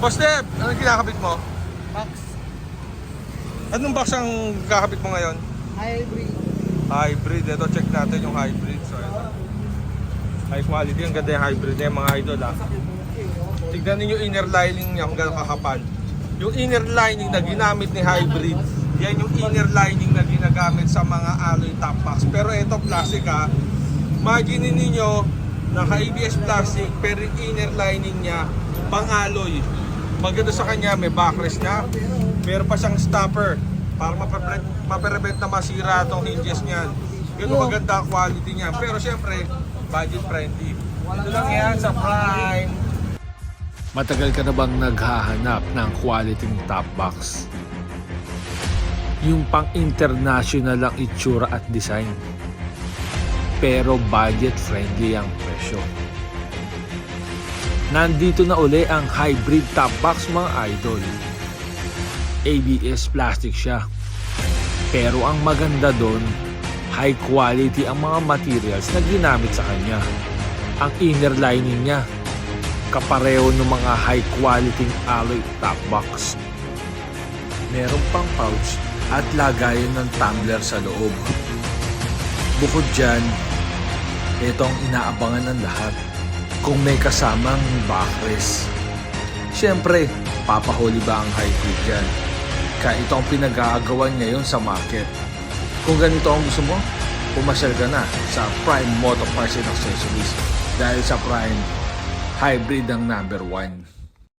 Boss Deb, anong kinakabit mo? Box Anong box ang kakabit mo ngayon? hybrid. Hybrid. Ito, check natin yung hybrid. So, ito. High quality. Ang ganda yung hybrid na yung mga idol ah. Tignan ninyo yung inner lining niya kung gano'ng kakapal. Yung inner lining na ginamit ni hybrid, yan yung inner lining na ginagamit sa mga alloy top box. Pero ito plastic ha. Imagine ninyo, naka-ABS plastic pero inner lining niya pang alloy. Maganda sa kanya, may backrest na. Meron pa siyang stopper para mapaprevent, maprevent na masira itong hinges niyan. Ganun maganda ang quality niya. Pero syempre, budget friendly. Ito lang yan sa Prime. Matagal ka na bang naghahanap ng quality top box? Yung pang international ang itsura at design. Pero budget friendly ang presyo. Nandito na uli ang hybrid top box mga idol. ABS plastic siya. Pero ang maganda doon, high quality ang mga materials na ginamit sa kanya. Ang inner lining niya, kapareho ng mga high quality alloy top box. Meron pang pouch at lagayan ng tumbler sa loob. Bukod dyan, ito ang inaabangan ng lahat. Kung may kasamang backrest. Siyempre, papahuli ba ang hybrid dyan? Kaya ito ang pinag-aagawan ngayon sa market. Kung ganito ang gusto mo, pumasyal ka na sa Prime Motor Parts and Accessories. Dahil sa Prime, hybrid ang number one.